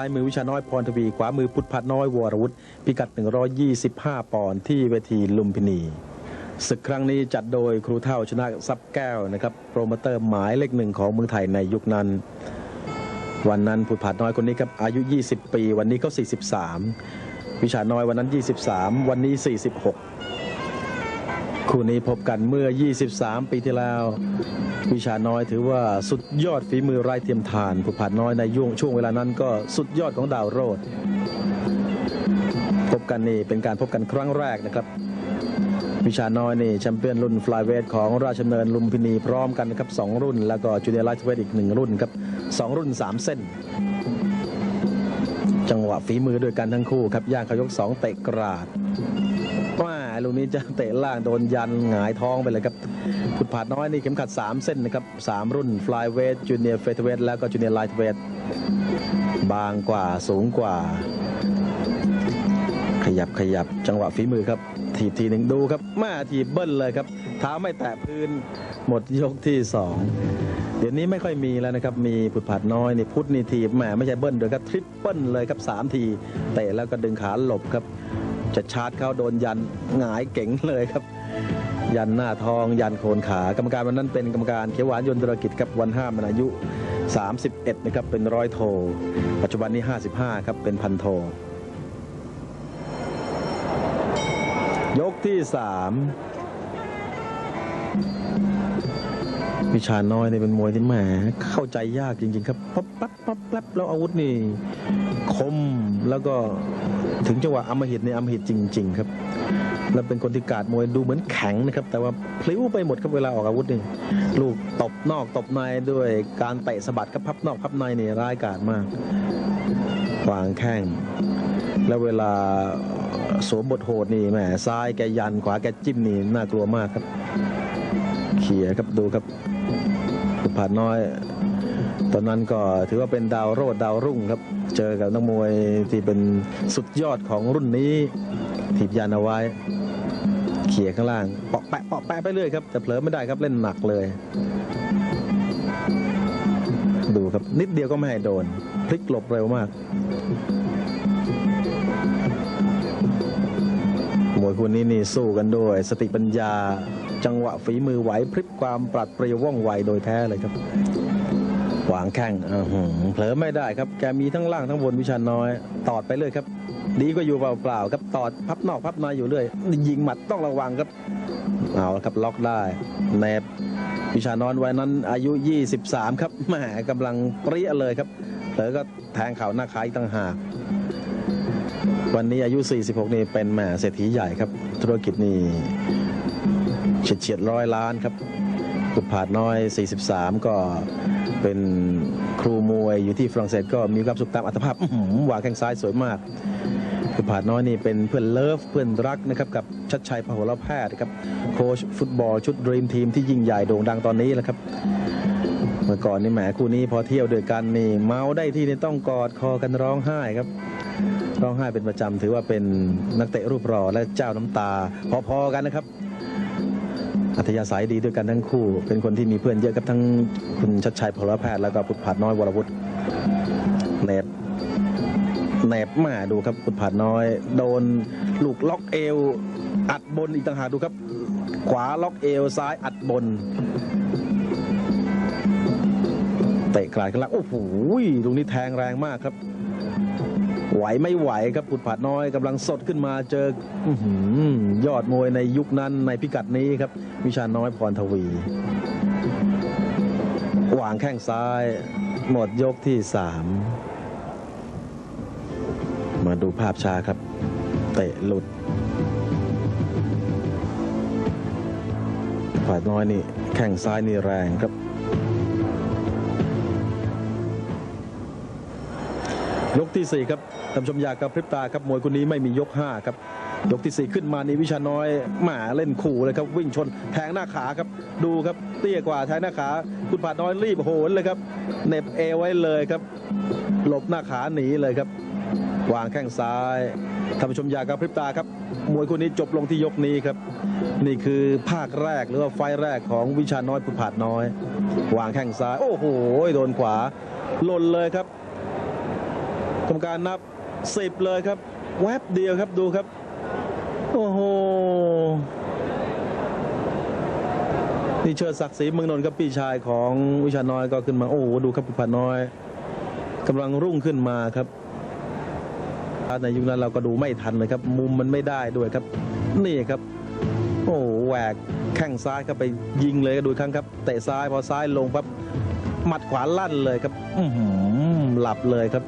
ซ้ายมือวิชาน้อยพรทวีขวามือพุทธพัฒน้อยวรวุฒิพิกัด 125 ปอนด์ที่เวทีลุมพินีศึกครั้งนี้จัดโดยครูเท่าชนะซับแก้วนะครับโปรโมเตอร์หมายเลขหนึ่งของเมืองไทยในยุคนั้น วันนั้นพุทธพัฒน้อยคนนี้ครับอายุ 20 ปี วันนี้เขา43 วิชาน้อยวันนั้น 23 วันนี้ 46 คู่นี้พบกันเมื่อ 23 ปีที่แล้ว วิชาน้อยถือว่าสุดยอดฝีมือไร้เทียมทานผู้ผ่านน้อยในยุ่งช่วงเวลานั้นก็สุดยอดของดาวโรดพบกันนี่เป็นการพบกันครั้งแรกนะครับ วิชาน้อยนี่แชมเปี้ยนรุ่นฟลายเวทของราชดำเนินลุมพินีพร้อมกันนะครับสองรุ่น แล้วก็จูเนียร์ไลท์เวทอีกหนึ่งรุ่นครับสองรุ่นสามเส้น จังหวะฝีมือด้วยกันทั้งคู่ครับย่างเขายกสองเตะกราด ลูกนี้จะเตะล่างโดนยันหงายท้องไปเลยครับพุดผาดน้อยนี่เข็มขัด 3 เส้นนะครับ 3 รุ่นฟลายเวทจูเนียร์เฟเธอเวทแล้วก็จูเนียร์ไลท์เวทบางกว่าสูงกว่า ขยับขยับจังหวะฝีมือครับ ทีทีหนึ่งดูครับมาทีเบิ้ลเลยครับเท้าไม่แตะพื้นหมดยกที่สองเดี๋ยวนี้ไม่ค่อยมีแล้วนะครับ มีผุดผัดน้อยนี่พุทธนี่ทีแหมไม่ใช่เบิ้ลด้วยครับทริปเบิ้ลเลยครับสามทีเตะแล้วก็ดึงขาหลบครับ จะชาร์จเข้าโดนยันหงายเก๋งเลยครับ ยันหน้าทองยันโคนขากรรมการวันนั้นเป็นกรรมการเขียวหวานยนต์ธุรกิจครับวันห้ามันอายุ 31 นะครับ เป็นร้อยโท ปัจจุบันนี้ 55 ครับเป็นพันโท ยกที่สามวิชาน้อยนี่เป็นมวยที่แหมเข้าใจยากจริง ๆ ครับปั๊บปั๊บปั๊บปั๊บแล้วอาวุธนี่ คม แล้วก็ถึงจังหวะอำมหิตในอำมหิตจริง ๆ ครับ แล้วเป็นคนที่การดมวยดูเหมือนแข็งนะครับ แต่ว่าพลิ้วไปหมดครับเวลาออกอาวุธนี่ลูกตบนอกตบในด้วยการเตะสะบัดกับพับนอกพับในนี่ร้ายกาจมากวางแข้งแล้วเวลาสวมบทโหดนี่แหมซ้ายแกยันขวาแกจิ้มนี่น่ากลัวมากครับ เขี่ยครับดูครับผ่านน้อย ตอนนั้นก็ถือว่าเป็นดาวโรดดาวรุ่งครับ เจอกับนักมวยที่เป็นสุดยอดของรุ่นนี้ถีบยันเอาไว้เขี่ยข้างล่างเปาะแปะเปาะแปะไปเรื่อยครับแต่เผลอไม่ได้ครับเล่นหนักเลย ดูครับนิดเดียวก็ไม่ให้โดน พลิกหลบเร็วมากมวยคู่นี้นี่สู้กันด้วย สติปัญญา จังหวะฝีมือไหวพริบความปรัดเปรียวว่องไวโดยแท้เลยครับ วางแข้งเผลอไม่ได้ครับ แกมีทั้งล่างทั้งบนวิชาน้อย ตอดไปเลยครับ ดีก็อยู่เปล่าๆครับ ตอดพับนอกพับในอยู่เรื่อย ยิงหมัดต้องระวังครับ เอาละครับล็อกได้แนบวิชาน้อยไว้นั้นอายุ 23 ครับแหมกำลังเปรี้ยเลยครับเผลอก็แทงเข่าหน้าขาอีกต่างหาก วันนี้อายุ 46 นี่เป็นแหมเศรษฐีใหญ่ครับ ธุรกิจนี่เฉียดเฉียดร้อยล้านครับกุดผาดน้อย 43 ก็ เป็นครูมวยอยู่ที่ฝรั่งเศสก็มีความสุขตามอัตภาพหวางแข้งซ้ายสวยมากกุดผาดน้อยนี่เป็นเพื่อนเลิฟเพื่อนรักนะครับกับชัดชัยพหลแพทย์ครับโค้ชฟุตบอลชุดดรีมทีมที่ยิ่งใหญ่โด่งดังตอนนี้แหละครับ เมื่อก่อนนี่แหมคู่นี้พอเที่ยวด้วยกันนี่เมาได้ที่นี่ต้องกอดคอกันร้องไห้ครับ ร้องไห้เป็นประจำถือว่าเป็นนักเตะรูปหล่อและเจ้าน้ำตา พอๆกันนะครับ อัธยาศัยดีด้วยกันทั้งคู่ เป็นคนที่มีเพื่อนเยอะครับทั้งคุณชัดชัยพลแพทย์แล้วก็พุทธผาดน้อยวรวุฒิเนบเนบมาดูครับพุทธผาดน้อย โดนลูกล็อกเอว อัดบนอีกต่างหากดูครับ ขวาล็อกเอวซ้ายอัดบนเตะกลายข้างล่างโอ้โหลูกนี้แทงแรงมากครับ ไหวไม่ไหวครับปุดผาดน้อยกำลังสดขึ้นมาเจออื้อหือยอดมวยในยุคนั้นในพิกัดนี้ครับ วิชาน้อยพรทวีวางแข้งซ้าย หมดยกที่สามมาดูภาพช้าครับ เตะหลุดผาดน้อยนี่แข้งซ้ายนี่แรงครับ ยกที่ 4 ครับท่านชมอยากกับพริบตาครับมวยคนนี้ไม่มียก 5 ครับ ยกที่ 4 ขึ้นมานี่วิชาน้อยหมาเล่นขู่เลยครับวิ่งชนแทงหน้าขาครับดูครับเตี้ยกว่าแทงหน้าขาคุณผาดน้อยรีบโหนเลยครับเน็บเอไว้เลยครับ หลบหน้าขาหนีเลยครับ วางแข้งซ้ายท่านผู้ชมอยากกับพริบตาครับมวยคนนี้จบลงที่ยกนี้ครับ นี่คือภาคแรกหรือว่าไฟแรกของวิชาน้อยพุทธผาดน้อย วางแข้งซ้าย โอ้โหโดนขวาหล่นเลยครับ กรรมการนับสิบเลยครับ แวบเดียวครับดูครับ โอ้โหนี่เชิดศักดิ์ศรีเมืองนนท์ครับพี่ชายของวิชาน้อยก็ขึ้นมา โอ้โหดูครับผู้พันน้อยกำลังรุ่งขึ้นมาครับในยุคนั้นเราก็ดูไม่ทันเลยครับ มุมมันไม่ได้ด้วยครับ นี่ครับ โอ้โหแหวกแข้งซ้ายเข้าไปยิงเลยก็ดูอีกครั้งครับเตะซ้ายพอซ้ายลงปั๊บหมัดขวาลั่นเลยครับ อื้อหือหลับเลยครับ